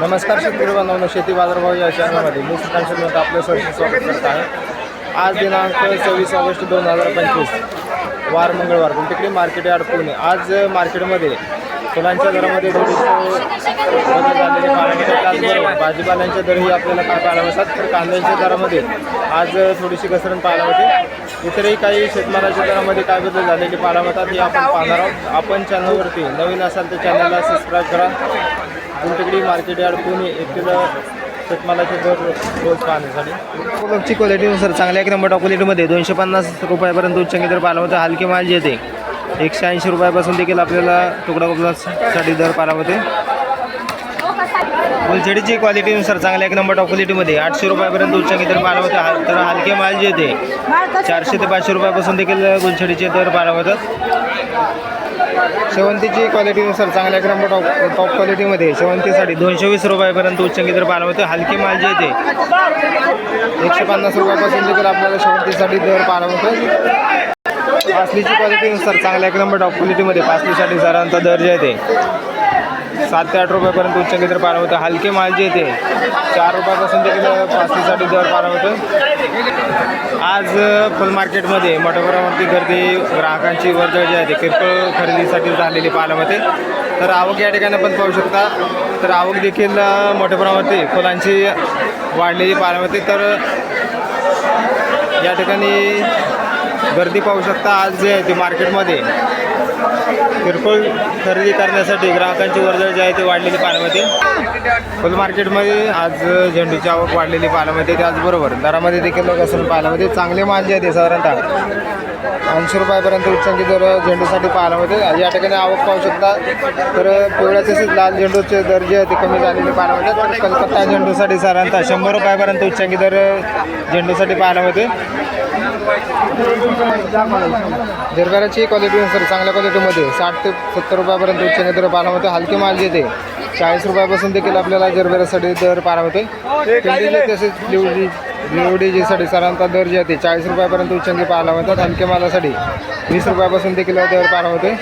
नमस्कार शेतकरी बांधवांनो शेती बाजारभाव या चॅनलमध्ये मी सुकांश मत आपलं सहर्ष स्वागत करत आहे. आज दिनांक सव्वीस ऑगस्ट दोन हजार पंचवीस वार मंगळवार तिकडे मार्केट यार्ड पुणे. आज मार्केटमध्ये फुलांच्या दरामध्ये थोडीशी भाजीपाल्यांच्या दरही आपल्याला काय पाहायला मिळतात? तर कांद्यांच्या दरामध्ये आज थोडीशी घसरण पाहायला मिळते. इतरही काही शेतमालाच्या दरामध्ये काय बदल झालेले पाहायला मिळतात हे आपण पाहणार आहोत. आपण चॅनलवरती नवीन असाल तर चॅनलला सबस्क्राईब करा. गुंटगडी मार्केट यार्ड पुणे येथील शेतमालाचे दर रोज पाहण्यासाठी. कोलमची क्वालिटीनुसार चांगल्या एक नंबर क्वालिटीमध्ये दोनशे पन्नास रुपयापर्यंत उच्चांकी दर पाहायला होतं. हलके माल जे येते एकशे ऐंशी रुपयापासून देखील आपल्याला तुकडा कोपलासाठी दर पाहायला होते. गुलछडीची क्वालिटीनुसार चांगल्या एक नंबर टॉप क्वालिटीमध्ये आठशे रुपयापर्यंत उच्चांकी दर पाहायला होते. तर हलके माल जे येते चारशे ते पाचशे रुपयापासून देखील गुलछडीचे दर पाहायला होतात. शेवंतीची क्वालिटीनुसार चांगल्या एक नंबर टॉप टॉप क्वालिटीमध्ये शेवंतीसाठी दोनशे वीस रुपयापर्यंत उच्चांकी दर पाहायला होते हलके माल जे येते एकशे पन्नास रुपयापासून देखील आपल्याला शेवंतीसाठी दर पाहायला पासलीची क्वालिटीनुसार चांगल्या एक नंबर टॉप क्वालिटीमध्ये पासलीसाठी सरांचा दर जे आहे सात ते आठ रुपयापर्यंत उच्चांकी दर पाहायला होतं हलके माल जे येते चार रुपयापासून देखील पासलीसाठी दर पाहायला होतं आज फुल मार्केटमध्ये मोठ्या प्रमाणावरती गर्दी ग्राहकांची वर्दळ जी आहे ती किरकोळ खरेदीसाठी झालेली पाहायला मिळते तर आवक या ठिकाणी पण पाहू शकता. तर आवक देखील मोठ्या प्रमाणावरती फुलांची वाढलेली पाहायला मिळते तर या ठिकाणी गर्दी पाहू शकता. आज जे आहे ते मार्केटमध्ये किरकोळ खरेदी करण्यासाठी ग्राहकांची वर्दळ जी आहे ती वाढलेली पाण्यामध्ये फुल मार्केटमध्ये आज झेंडूची आवक वाढलेली पाण्यामध्ये त्याचबरोबर दरामध्ये देखील लोक असून पाण्यामध्ये चांगले माल जे आहे ते साधारणतः ऐंशी रुपयापर्यंत उच्चांकी दर झेंडूसाठी पाहायला मिळते. या ठिकाणी आवक पाहू शकता. तर पिवळ्या तसेच लाल झेंडूचे दर जे आहे ते कमी झालेले पाहायला मिळतात. तर कलकत्ता झेंडूसाठी साधारणतः शंभर रुपयापर्यंत उच्चांकी दर झेंडूसाठी पाहायला मिळते. जरगाराची सर चांगल्या क्वालिटीमध्ये साठ ते सत्तर रुपयापर्यंत उच्चांकी दर पाहायला मिळते. हलके माल जे ते चाळीस रुपयापासून देखील आपल्याला जरबेरासाठी दर पाहायला मिळते. तसेच निवडीजीसाठी सरांचा दर जे आहे. ते चाळीस रुपयापर्यंत उच्चांकी पाहायला मिळतात. आणखी मालासाठी वीस रुपयापासून ते किलो दर पाहायला होते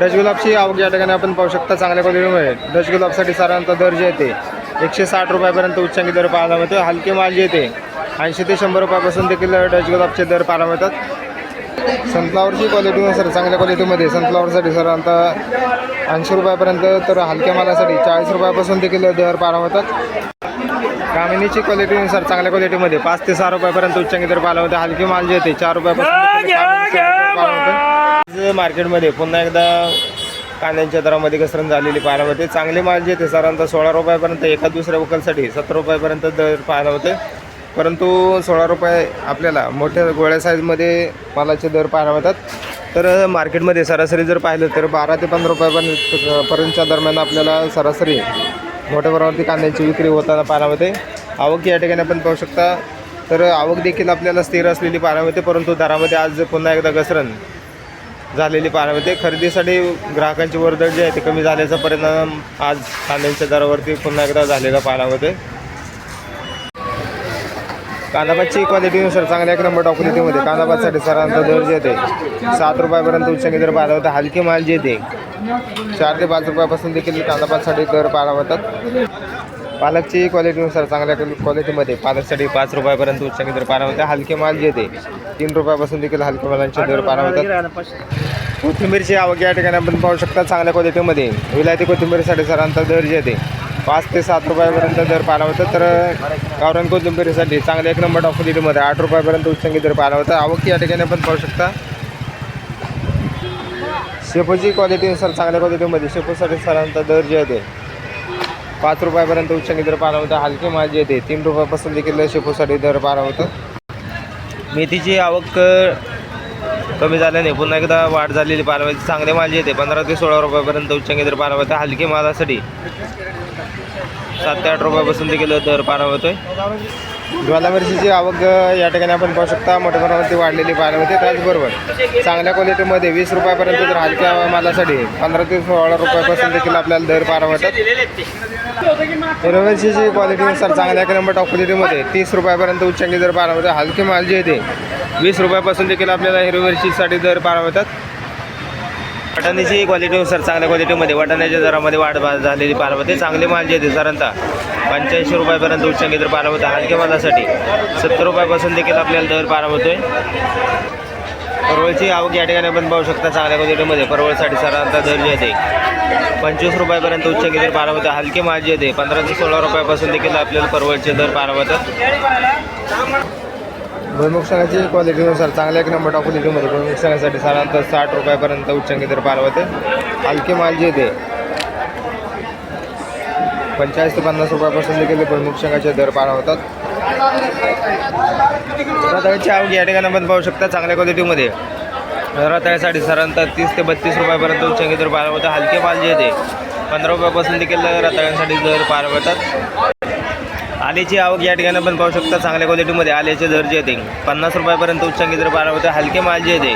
डच गुलाबची आवक या ठिकाणी आपण पाहू शकता. चांगल्या क्वालिटीमुळे डच गुलाबसाठी सरांचा दर जे आहे ते. एकशे साठ रुपयापर्यंत उच्चांकी दर पाहायला मिळतो. हलके माल जे ते ऐंशी ते शंभर रुपयापासून देखील डच गुलाबचे दर पाहायला मिळतात. सनफ्लावरची क्वालिटीनुसार चांगल्या क्वालिटीमध्ये सनफ्लावरसाठी साधारणतः ऐंशी रुपयापर्यंत तर हलक्या मालासाठी चाळीस रुपयापासून देखील दर पाहायला मिळतात. कामिनीची क्वालिटीनुसार चांगल्या क्वालिटीमध्ये पाच ते सहा रुपयापर्यंत उच्चांकी दर होते. हलके माल जे येते चार रुपयापासून. आज मार्केटमध्ये पुन्हा एकदा कांद्यांच्या दरामध्ये घसरण झालेली पाहायला मिळते. चांगले माल जे ते साधारणतः सोळा रुपयापर्यंत एका दुसऱ्या वकलसाठी सतरा रुपयापर्यंत दर पाहायला होते. परंतु सोळा रुपये आपल्याला मोठ्या गोळ्या साईजमध्ये मालाचे दर पाहायला मिळतात. तर मार्केटमध्ये सरासरी जर पाहिलं तर बारा ते पंधरा रुपयापर्यंत पर्यंतच्या दरम्यान आपल्याला सरासरी मोठ्या प्रमाणावरती कांद्याची विक्री होताना पाहायला मिळते. आवक या ठिकाणी आपण पाहू शकता. तर आवक देखील आपल्याला स्थिर असलेली पाहायला मिळते परंतु दरामध्ये आज पुन्हा एकदा घसरण झालेली पाहायला मिळते. खरेदीसाठी ग्राहकांची वर्दळ जी आहे ती कमी झाल्याचा परिणाम आज कांद्यांच्या दरावरती पुन्हा एकदा झालेला पाहायला मिळते. कांदाबादची क्वालिटीनुसार चांगल्या एक नंबर टॉप क्वालिटीमध्ये कांदाबादसाठी सरांचा दर जे येते सात रुपयापर्यंत उच्चांकी दर पाहिला होता हलकी माल जे येते चार ते पाच रुपयापासून देखील कांदापातसाठी दर पाहायला होतात पालकची क्वालिटीनुसार चांगल्या क्वालिटीमध्ये पालकसाठी पाच रुपयापर्यंत उच्चांकी दर पाहायला होता हलके माल जे येते तीन रुपयापासून देखील हलके मालांचे दर पाहायला कोथिंबीरची आवक या ठिकाणी आपण पाहू शकता चांगल्या क्वालिटीमध्ये विलायती कोथिंबीरसाठी सरांचा दर जे येते पाच ते सात रुपयापर्यंत दर पाहायला होतं तर गावरान कोथिंबीरसाठी चांगल्या एक नंबर टॉप क्वालिटीमध्ये आठ रुपयापर्यंत उच्चांकी दर पाहायला होता आवक या ठिकाणी आपण पाहू शकता शेपूची क्वालिटीनुसार चांगल्या क्वालिटीमध्ये शेपूसाठी साधारणतः दर जे येते. पाच रुपयापर्यंत उच्च दर पारा होता. हलके माल जे येते. तीन रुपयापासून देखील शेपूसाठी दर पारा होतं. मेथीची आवक कमी झाल्याने पुन्हा एकदा वाढ झालेली पाहायला चांगले माल जे येते. पंधरा ते सोळा रुपयापर्यंत उच्चांकी दर पारा होता. हलके मालासाठी सात ते आठ रुपयापासून देखील दर पारा होतोय. ज्वाला मिरचीची आवक या ठिकाणी आपण पाहू शकता मोठ्या प्रमाणावरती वाढलेली पाहायला मिळते. त्याचबरोबर चांगल्या क्वालिटीमध्ये वीस रुपयापर्यंत तर हलक्या मालासाठी पंधरा ते सोळा रुपयापासून देखील आपल्याला दर पाहायला मिळतात. हिरव्या मिरचीची क्वालिटीनुसार चांगल्या एक नंबर टॉप क्वालिटीमध्ये तीस रुपयापर्यंत उच्चांकी दर पाहायला मिळतात हलके माल जे येते वीस रुपयापासून देखील आपल्याला हिरव्या मिरचीसाठी दर पाहायला मिळतात. वाटाण्याची क्वालिटीनुसार चांगल्या क्वालिटीमध्ये वाटाण्याच्या दरामध्ये वाढ झालेली पालवते चांगली चांगले माल जे येते साधारणतः पंच्याऐंशी रुपयापर्यंत उच्चांकी दर पाहायला मिळते. हलक्या मालासाठी सत्तर रुपयापासून देखील आपल्याला दर पाहायला आहे परवळची आवक या ठिकाणी आपण पाहू शकता चांगल्या क्वालिटीमध्ये परवळसाठी साधारणतः दर जे येते पंचवीस रुपयापर्यंत उच्चांकी दर पाहायला मिळते. हलके माल जे येते पंधरा ते सोळा रुपयापासून देखील आपल्याला परवळचे दर पाहायला होतात भुईमुग शेंगाची क्वालिटीनुसार चांगल्या एक नंबर टॉप क्वालिटीमध्ये भुईमुग शेंगासाठी साधारणतः साठ रुपयापर्यंत उच्चांकी दर पार होते हलके माल जे येते. पंचाळीस ते पन्नास रुपयापासून देखील भुईमुग शेंगाचे दर पार होतात. रताळ्याची आवक या ठिकाणी आपण पाहू शकता चांगल्या क्वालिटीमध्ये रताळ्यासाठी साधारणतः तीस ते बत्तीस रुपयापर्यंत उच्चांकी दर पार होतात हलके माल जे येते. पंधरा रुपयापासून देखील रताळ्यांसाठी दर पार होतात. आलेची आवक या ठिकाणी पण पाहू शकता चांगल्या क्वालिटीमध्ये आल्याचे दर जे येते पन्नास रुपयापर्यंत उच्चांकी दर बारा होते हलके माल जे येते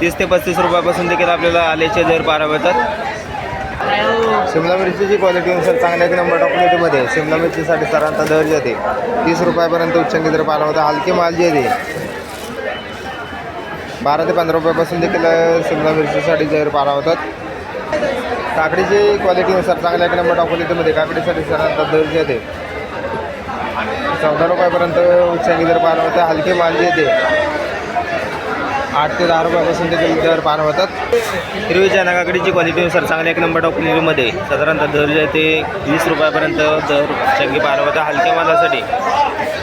तीस ते पस्तीस रुपयापासून देखील आपल्याला आल्याचे दर बारा होतात शिमला मिरचीची क्वालिटीनुसार चांगल्या एक नंबर टॉप शिमला मिरचीसाठी सरांचा दर जे येते तीस रुपयापर्यंत उच्चांकी दर बारा होता हलके माल जे येते बारा ते पंधरा रुपयापासून देखील शिमला मिरचीसाठी दर बारा होतात काकडीची क्वालिटीनुसार चांगल्या एक नंबर टॉप क्वालिटीमध्ये काकडीसाठी साधारणतः दर जे येते चौदा रुपयापर्यंत उच्चांकी दर पार होते हलके माल जे येते. आठ ते दहा रुपयापासून देखील दर पार होतात हिरवी चना काकडीची क्वालिटीनुसार चांगल्या एक नंबर टॉप क्वालिटीमध्ये साधारणतः दर जे ते वीस रुपयापर्यंत दर उच्चांकी पार होतात हलक्या मालासाठी.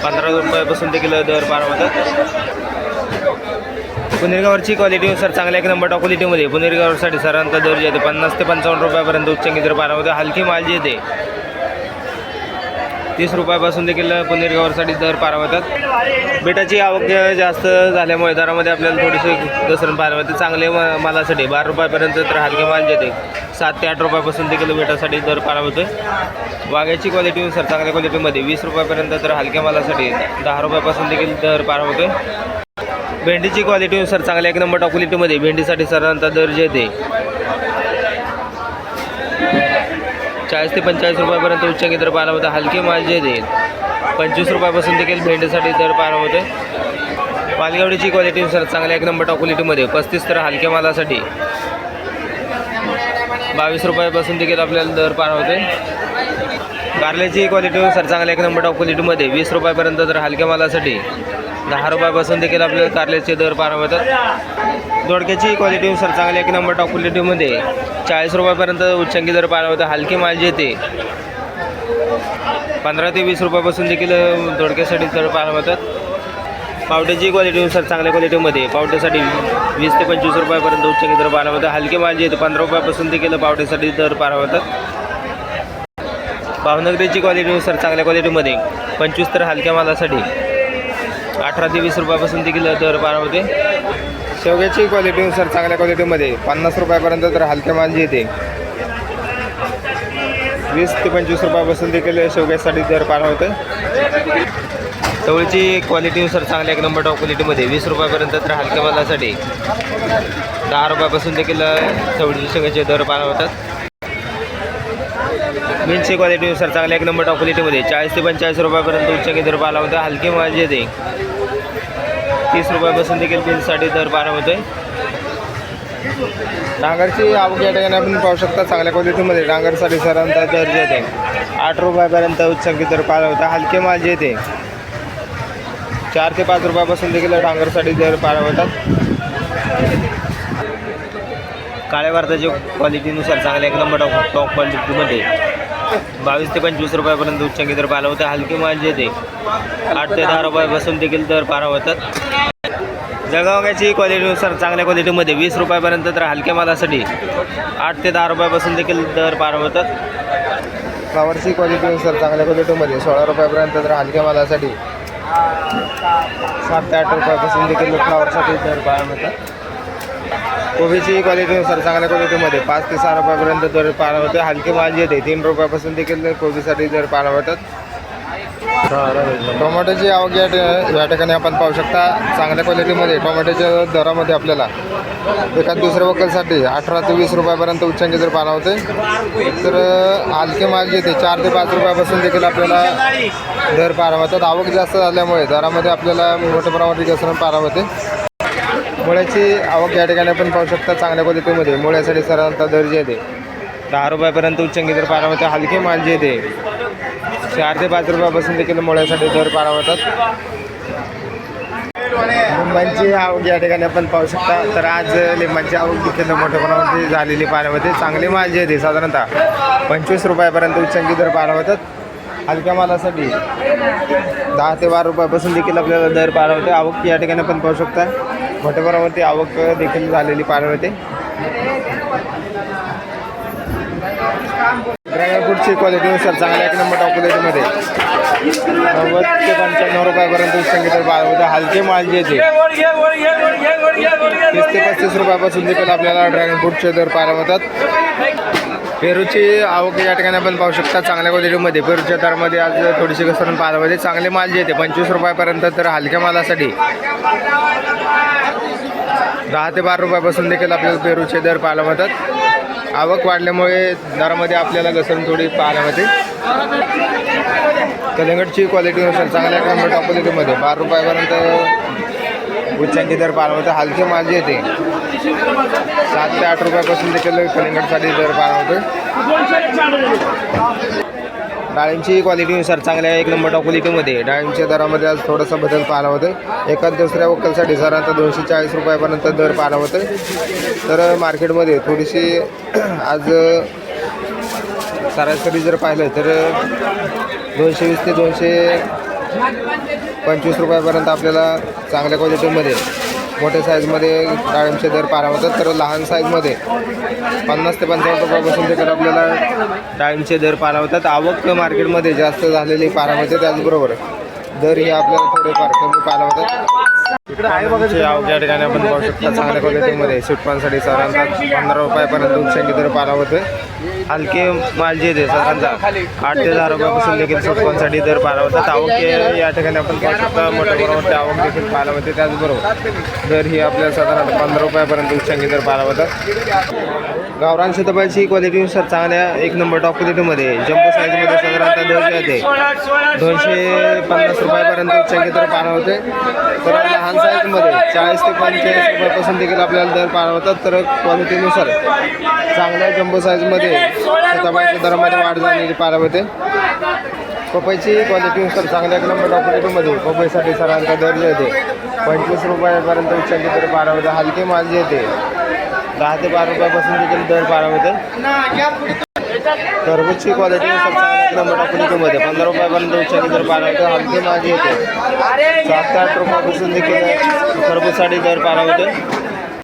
पंधरा रुपयापासून देखील दर पार होतात पुनेरगावरची सर चांगल्या एक नंबर टॉप क्वालिटीमध्ये पुनर्गावरसाठी साधारणतः दर येते पन्नास ते पंचावन्न रुपयापर्यंत उच्चांकी दर पार हलकी माल जी येते तीस रुपयापासून देखील पुनर्गावरसाठी दर पार होतात. बेटाची आवक जास्त झाल्यामुळे दरामध्ये आपल्याला थोडीशी घसरण पारावते चांगले मा- मालासाठी बारा रुपयापर्यंत तर हलके माल जाते येते सात ते आठ रुपयापासून देखील बेटासाठी दर पार होतोय. वाघ्याची क्वालिटीनुसार चांगल्या क्वालिटीमध्ये वीस रुपयापर्यंत तर हलक्या मालासाठी दहा रुपयापासून देखील दर पार भेंडीची क्वालिटीनुसार चांगल्या एक नंबर टॉप क्वालिटीमध्ये भेंडीसाठी साधारणतः दर जे येते. चाळीस ते पंचेचाळीस रुपयापर्यंत उच्चांकी दर पाहायला होता हलके माल जे देईल पंचवीस रुपयापासून देखील भेंडीसाठी दर पाहायला होते पालगावडीची क्वालिटीनुसार चांगल्या एक नंबर टॉप क्वालिटीमध्ये पस्तीस तर हलक्या मालासाठी. बावीस रुपयापासून देखील आपल्याला दर पार होते कारल्याची क्वालिटीनुसार चांगल्या एक नंबर टॉप क्वालिटीमध्ये वीस रुपयापर्यंत तर हलक्या मालासाठी. दहा रुपयापासून देखील आपल्याला कारल्याचे दर पार होतात दोडक्याची क्वालिटीनुसार चांगल्या एक नंबर टॉप क्वालिटीमध्ये चाळीस रुपयापर्यंत उच्चांकी दर पार होतं हलकी माल जे येते पंधरा ते वीस रुपयापासून देखील दोडक्यासाठी दर पार होतात पावट्याची क्वालिटीनुसार चांगल्या क्वालिटीमध्ये पावट्यासाठी वीस ते पंचवीस रुपयापर्यंत उच्चांकी दर पार होतात हलके माल जे ते पंधरा रुपयापासून देखील पावट्यासाठी दर पार होतात भावनगरीची क्वालिटीनुसार चांगल्या क्वालिटीमध्ये पंचवीस तर हलक्या मालासाठी. अठरा ते वीस रुपयापासून देखील दर पार होते. शेवग्याची क्वालिटीनुसार चांगल्या क्वालिटीमध्ये पन्नास रुपयापर्यंत तर हलक्या माल जे येते. वीस ते पंचवीस रुपयापासून देखील शेवग्यासाठी दर पार होते. चवळीची क्वालिटीनुसार चांगल्या एक नंबर टॉप क्वालिटीमध्ये वीस रुपयापर्यंत तर हलक्या मालासाठी. दहा रुपयापासून देखील चवळीची शेवग्याचे दर पार होतात. बीन्सची क्वालिटीनुसार चांगल्या एक नंबर टॉप क्वालिटीमध्ये चाळीस ते पंचेचाळीस रुपयापर्यंत उच्चांकी दर पाला होता. हलके माल जे ते तीस रुपयापासून देखील बीन्ससाठी दर पारा होतोय. डांगरची आवक या ठिकाणी आपण पाहू शकता चांगल्या क्वालिटीमध्ये डांगरसाठी सरांचा दर जे ते आठ रुपयापर्यंत उच्चांकी दर पाला होता हलके माल जे ते चार ते पाच रुपयापासून देखील डांगरसाठी दर पारा होतात. काळ्या भारताच्या क्वालिटीनुसार चांगल्या एक नंबर टॉप क्वालिटीमध्ये बावीस ते पंचवीस रुपयापर्यंत उच्चांकी दर पाला होता. हलकी माल जे ते आठ ते दहा रुपयापासून देखील दर पारा होतात. जळगावची क्वालिटीनुसार चांगल्या क्वालिटीमध्ये वीस रुपयापर्यंत तर हलक्या मालासाठी आठ ते दहा रुपयापासून देखील दर पार होतात. फ्लावरची क्वालिटीनुसार चांगल्या क्वालिटीमध्ये सोळा रुपयापर्यंत तर हलक्या मालासाठी सात ते आठ रुपयापासून देखील फ्लावरसाठी दर पार होतात कोबीची क्वालिटीनुसार चांगल्या क्वालिटीमध्ये पाच ते सहा रुपयापर्यंत दर पार होते. हलकी माल येते तीन रुपयापासून देखील कोबीसाठी दर पार होतात. टोमॅटोची आवक या या ठिकाणी आपण पाहू शकता. चांगल्या क्वालिटीमध्ये टोमॅटोच्या दरामध्ये आपल्याला एका दुसऱ्या वकलसाठी अठरा ते वीस रुपयापर्यंत उच्चांकी जर पाला होते. तर हलके माल जे ते चार ते पाच रुपयापासून देखील आपल्याला दर पारा होतात. आवक जास्त झाल्यामुळे दरामध्ये आपल्याला मोठ्या प्रमाणात घसरण पारा होते. मुळ्याची आवक या ठिकाणी आपण पाहू शकता चांगल्या क्वालिटीमध्ये. मुळ्यासाठी साधारणतः दर्जा येते. दहा रुपयापर्यंत उच्चंगी दर पारा हलके माल जे येते चार ते पाच रुपयापासून देखील मुळ्यासाठी दर पारावतात लिंबांची आवक या ठिकाणी आपण पाहू शकता. तर आज लिंबांची आवक देखील मोठ्या प्रमाणामध्ये झालेली पाण्यामध्ये चांगले माल जे येते साधारणतः पंचवीस रुपयापर्यंत उच्चंगी दर पारावतात हलक्या मालासाठी दहा ते बारा रुपयापासून देखील आपल्याला दर पारावते आवक या ठिकाणी आपण पाहू शकता. मोठ्या आवक देखील झालेली पारा होते ड्रॅगन फ्रूटची क्वालिटीनुसार चांगल्या एक नंबर टॉप क्वालिटीमध्ये नव्वद ते पंच्याण्णव रुपयापर्यंत उच्चंगी दर होते हलके माल जे येते. तीस ते पस्तीस रुपयापासून देखील आपल्याला ड्रॅगन फ्रूटचे दर पाहायला होतात पेरूची आवक या ठिकाणी आपण पाहू शकता. चांगल्या क्वालिटीमध्ये पेरूच्या दरामध्ये आज थोडीशी घसरण पाहायला चांगले माल जे येते. पंचवीस रुपयापर्यंत तर हलक्या मालासाठी दहा ते बारा रुपयापासून देखील आपल्याला पेरूचे दर पाहायला मिळतात. आवक वाढल्यामुळे दरामध्ये आपल्याला घसरण थोडी पाहायला मिळते. कलिंगडची क्वालिटीनुसार चांगल्या नंबर टॉप क्वालिटीमध्ये बारा रुपयापर्यंत उच्चांची दर पाहायला होतं. हलके माल येते. सात ते आठ रुपयापासून देखील कलिंगडसाठी दर पाहायला होतं डाळींची क्वालिटीनुसार चांगल्या एक नंबर टॉप क्वालिटीमध्ये डाळींच्या दरामध्ये आज थोडासा बदल पाहायला होतं एका दुसऱ्या वक्कलसाठी साधारणतः दोनशे चाळीस रुपयापर्यंत दर पाहायला होतं तर मार्केटमध्ये थोडीशी आज सरासरी जर पाहिलं तर दोनशे वीस ते दोनशे पंचवीस रुपयापर्यंत आपल्याला चांगल्या क्वालिटीमध्ये मोठ्या साईजमध्ये डाळिंबचे दर पारा होतात. तर लहान साईजमध्ये पन्नास ते पंचावन्न रुपयापासून तर आपल्याला डाळिंबचे दर पारा होतात. आवक मार्केटमध्ये जास्त झालेली पारा होते त्याचबरोबर दर हे आपल्याला थोडेफार कमी पारा होतात. या ठिकाणी आपण पाहू शकता चांगल्या क्वालिटीमध्ये सुटपांसाठी साधारणतः पंधरा रुपयापर्यंत उच्चांकी दर पारा होते हलके माल जे येते साधारणतः आठ ते दहा रुपयापासून देखील सुटपांसाठी दर पारा होतात. आवक या ठिकाणी आपण पाहू शकता मोठ्या प्रमाणात आवक देखील पाहायला होते त्याचबरोबर दर ही आपल्याला साधारणतः पंधरा रुपयापर्यंत उच्चांकी दर पाहायला होतात. गावरान शतपाची क्वालिटीनुसार चांगल्या एक नंबर टॉप क्वालिटीमध्ये जम्बो साईजमध्ये साधारणतः दोनशे येते दोनशे पन्नास रुपयापर्यंत उच्चांकी दर पारा होते. तर लहान साईजमध्ये चाळीस ते पंचेचाळीस रुपयापासून देखील आपल्याला दर पारा होतात. तर क्वालिटीनुसार चांगल्या जम्बो साईजमध्ये शताबाईच्या दरामध्ये वाढ झालेली पारा होते पपईची क्वालिटीनुसार चांगल्या एक नंबर टॉप क्वालिटीमध्ये पपईसाठी सरांचा दर येते. पंचवीस रुपयापर्यंत उच्चांकी दर पारा होते हलके माल येते दहा ते बारा रुपयापासून देखील दर बारा होते टरबूजची क्वालिटी चांगल्या एक नंबर क्वालिटीमध्ये पंधरा रुपयापर्यंत उच्चांकी दर बारा होते हलके माझी येते सात ते आठ रुपयापासून देखील टरबूजसाठी दर बारा होते